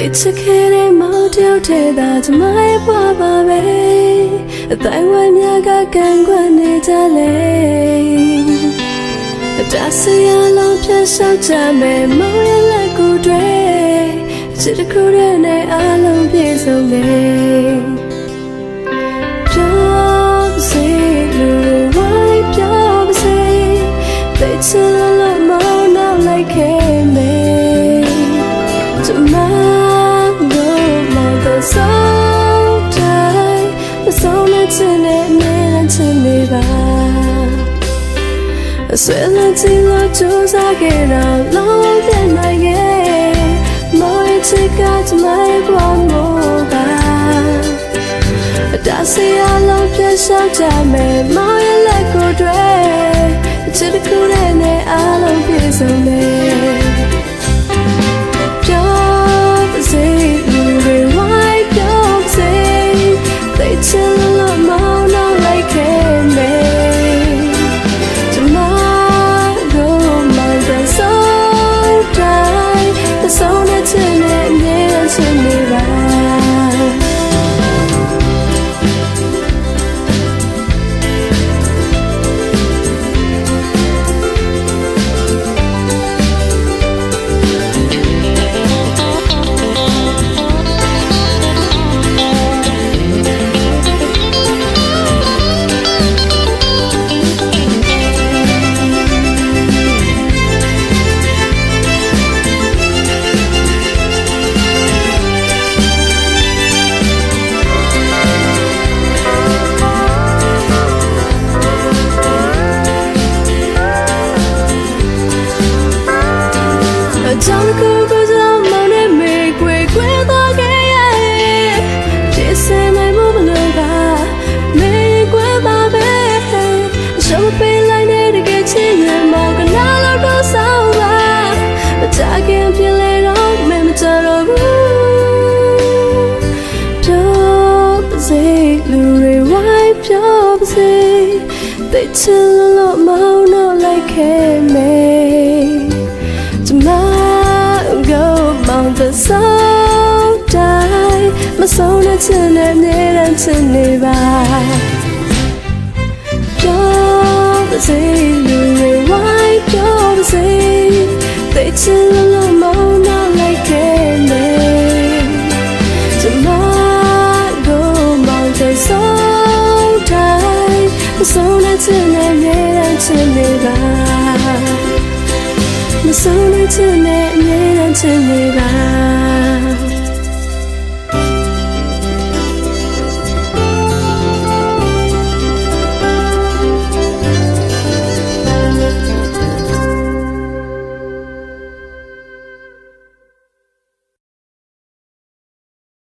ချစ်ခဲ့တဲ့မောင်တယောက်ထဲသာကျမရဲ့ဘဝပါပဲအတိုင်းဝိုင်းများကကံကွက်နေကြလေအတဆရာလုံးဖြတ်လျှောက်ကြမယ်မောင်ရဲ့လက်ကိုတွေချစ်တစ်ခုတည်းနဲ့အလုံးပြည့်စုံနေ to me by. I swear that you look just like it out, long than my game. More to got my one more back. But I see I love you so damn it, more like go dread. To the cool and I love you so much. ပြော သိချင်လို့မောင်တော့လိုက်ခဲ့မယ် Tomorrow go on the soul die မဆုံးတဲ့ချင်တဲ့နေတမ်းချင်နေပါပြောပါစေလူတွေဝိုင်းပြောပါစေသိချင်လို့ ချင်နဲ့မြဲတမ်းချင်နေပါမဆုံးချင်နဲ့မြဲတမ်းချင်နေပါ